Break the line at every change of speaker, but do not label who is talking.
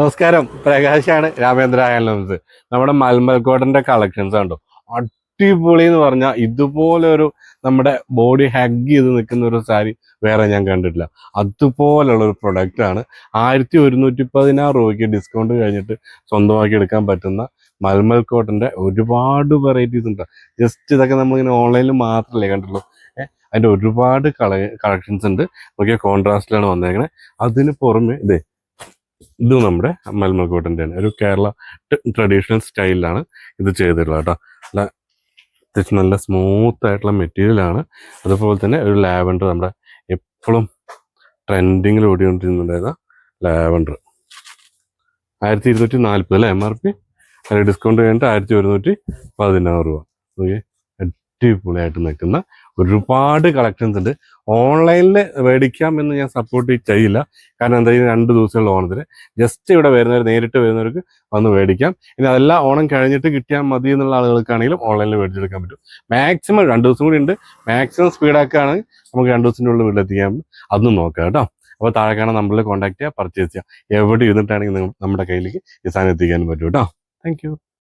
നമസ്കാരം. പ്രകാശാണ് രാമേന്ദ്ര ഹാൻഡ്ലൂംസ് നമ്മുടെ മൽമൽക്കോട്ടന്റെ കളക്ഷൻസ് കണ്ടോ? അടിപൊളി എന്ന് പറഞ്ഞാൽ ഇതുപോലെ ഒരു നമ്മുടെ ബോഡി ഹഗ് ചെയ്ത് നിൽക്കുന്ന ഒരു സാരി വേറെ ഞാൻ കണ്ടിട്ടില്ല. അതുപോലുള്ള ഒരു പ്രൊഡക്റ്റ് ആണ്. ആയിരത്തി ഒരുന്നൂറ്റി പതിനാറ് രൂപയ്ക്ക് ഡിസ്കൗണ്ട് കഴിഞ്ഞിട്ട് സ്വന്തമാക്കി എടുക്കാൻ പറ്റുന്ന മൽമൽ കോട്ടന്റെ ഒരുപാട് വെറൈറ്റീസ് ഉണ്ട്. ജസ്റ്റ് ഇതൊക്കെ നമ്മളിങ്ങനെ ഓൺലൈനിൽ മാത്രമല്ലേ കണ്ടുള്ളൂ. അതിന്റെ ഒരുപാട് കള കളക്ഷൻസ് ഉണ്ട്. നോക്കിയ കോൺട്രാസ്റ്റിലാണ് വന്നേക്കണേ. അതിന് പുറമെ ഇതേ ഇത് നമ്മുടെ മൽമൽക്കോട്ടിന്റെ ആണ് ഒരു കേരള ട്രഡീഷണൽ സ്റ്റൈലിലാണ് ഇത് ചെയ്തിട്ടുള്ളത് കേട്ടോ. നല്ല അത്യാവശ്യം നല്ല സ്മൂത്ത് ആയിട്ടുള്ള മെറ്റീരിയലാണ് അതുപോലെ തന്നെ ഒരു ലാവൻഡർ നമ്മുടെ എപ്പോഴും ട്രെൻഡിങ്ങിൽ ഓടിക്കൊണ്ടിരുന്നുണ്ടായിരുന്ന ലാവൻഡർ. ആയിരത്തി ഇരുന്നൂറ്റി നാൽപ്പത് അല്ലേ? എം ആർ പി അതിൽ ഡിസ്കൗണ്ട് കഴിഞ്ഞിട്ട് ആയിരത്തി ഒരുന്നൂറ്റി പതിനാറ് രൂപ. ഓക്കെ അടിപൊളിയായിട്ട് നിൽക്കുന്ന ഒരുപാട് കളക്ഷൻസ് ഉണ്ട്. ഓൺലൈനിൽ മേടിക്കാം എന്ന് ഞാൻ സപ്പോർട്ട് ചെയ്യില്ല. കാരണം എന്താ ഈ രണ്ട് ദിവസമുള്ള ഓണത്തിന്. ജസ്റ്റ് ഇവിടെ വരുന്നവർ നേരിട്ട് വരുന്നവർക്ക് വന്ന് മേടിക്കാം. ഇനി അതെല്ലാം ഓണം കഴിഞ്ഞിട്ട് കിട്ടിയാൽ മതി എന്നുള്ള ആളുകൾക്കാണെങ്കിലും ഓൺലൈനിൽ മേടിച്ചെടുക്കാൻ പറ്റും. മാക്സിമം രണ്ട് ദിവസം കൂടി ഉണ്ട്. മാക്സിമം സ്പീഡാക്കുകയാണെങ്കിൽ നമുക്ക് രണ്ട് ദിവസത്തിന്റെ ഉള്ളിൽ വീട്ടിലെത്തിക്കാൻ അതൊന്നും നോക്കാം കേട്ടോ. അപ്പോൾ താഴെ കാണാൻ നമ്മളിൽ കോൺടാക്ട് ചെയ്യുക പർച്ചേസ് ചെയ്യുക. എവിടെ ഇരുന്നിട്ടാണെങ്കിൽ നമ്മുടെ കയ്യിലേക്ക് ഈ സാധനം എത്തിക്കാനും പറ്റും കേട്ടോ. താങ്ക്